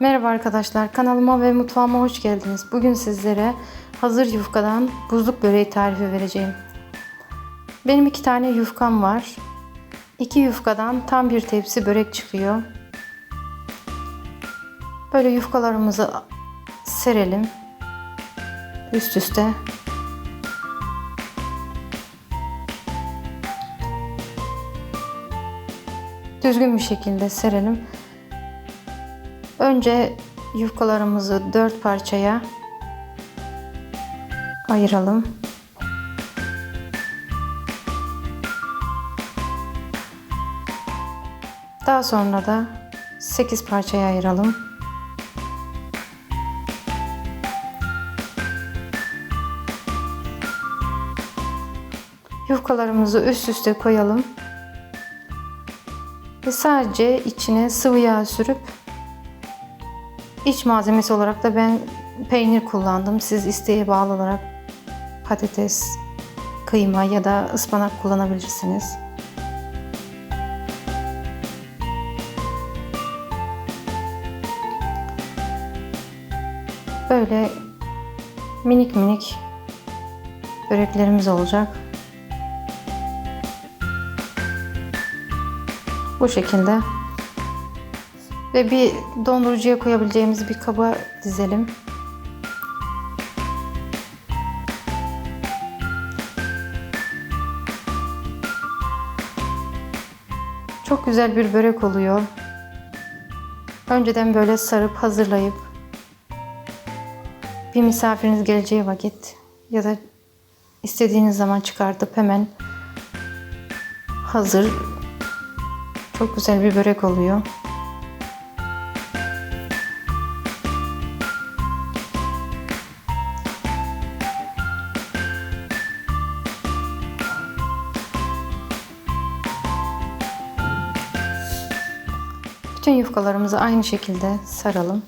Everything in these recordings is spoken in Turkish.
Merhaba arkadaşlar, kanalıma ve mutfağıma hoş geldiniz. Bugün sizlere hazır yufkadan buzluk böreği tarifi vereceğim. Benim iki tane yufkam var. İki yufkadan tam bir tepsi börek çıkıyor. Böyle yufkalarımızı serelim. Üst üste. Düzgün bir şekilde serelim. Önce yufkalarımızı dört parçaya ayıralım. Daha sonra da 8 parçaya ayıralım. Yufkalarımızı üst üste koyalım. Ve sadece içine sıvı yağ sürüp İç malzemesi olarak da ben peynir kullandım. Siz isteğe bağlı olarak patates, kıyma ya da ıspanak kullanabilirsiniz. Böyle minik minik böreklerimiz olacak. Bu şekilde ve bir dondurucuya koyabileceğimiz bir kaba dizelim. Çok güzel bir börek oluyor. Önceden böyle sarıp hazırlayıp bir misafiriniz geleceği vakit ya da istediğiniz zaman çıkartıp hemen hazır çok güzel bir börek oluyor. Bütün yufkalarımızı aynı şekilde saralım.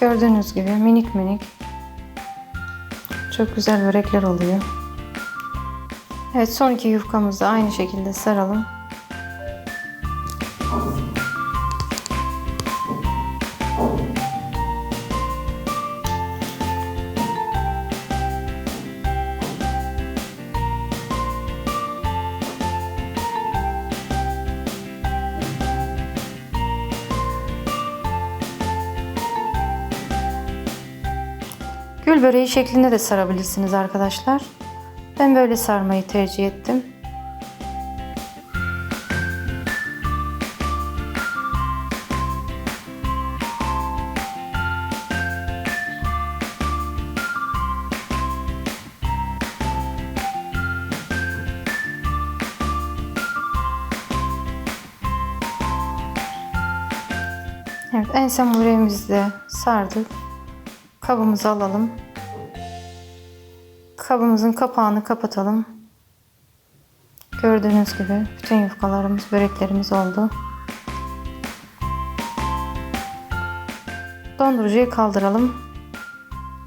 Gördüğünüz gibi minik minik çok güzel börekler oluyor. Evet son iki yufkamızı aynı şekilde saralım. Gül böreği şeklinde de sarabilirsiniz arkadaşlar. Ben böyle sarmayı tercih ettim. Evet en son böreğimizi sardık. Kabımızı alalım. Kabımızın kapağını kapatalım. Gördüğünüz gibi bütün yufkalarımız, böreklerimiz oldu. Dondurucuyu kaldıralım.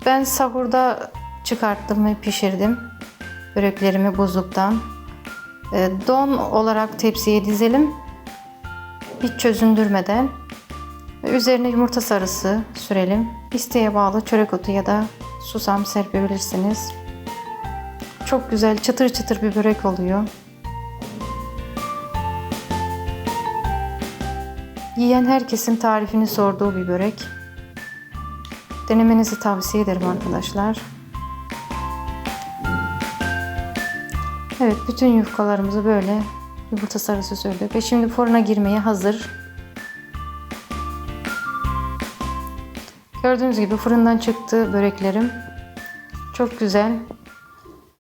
Ben sahurda çıkarttım ve pişirdim. Böreklerimi buzluktan. E, Don olarak tepsiye dizelim. Hiç çözündürmeden. Üzerine yumurta sarısı sürelim. İsteğe bağlı çörek otu ya da susam serpebilirsiniz. Çok güzel çıtır çıtır bir börek oluyor. Yiyen herkesin tarifini sorduğu bir börek. Denemenizi tavsiye ederim arkadaşlar. Evet bütün yufkalarımızı böyle yumurta sarısı sürdük ve şimdi fırına girmeye hazır. Gördüğünüz gibi fırından çıktı böreklerim. Çok güzel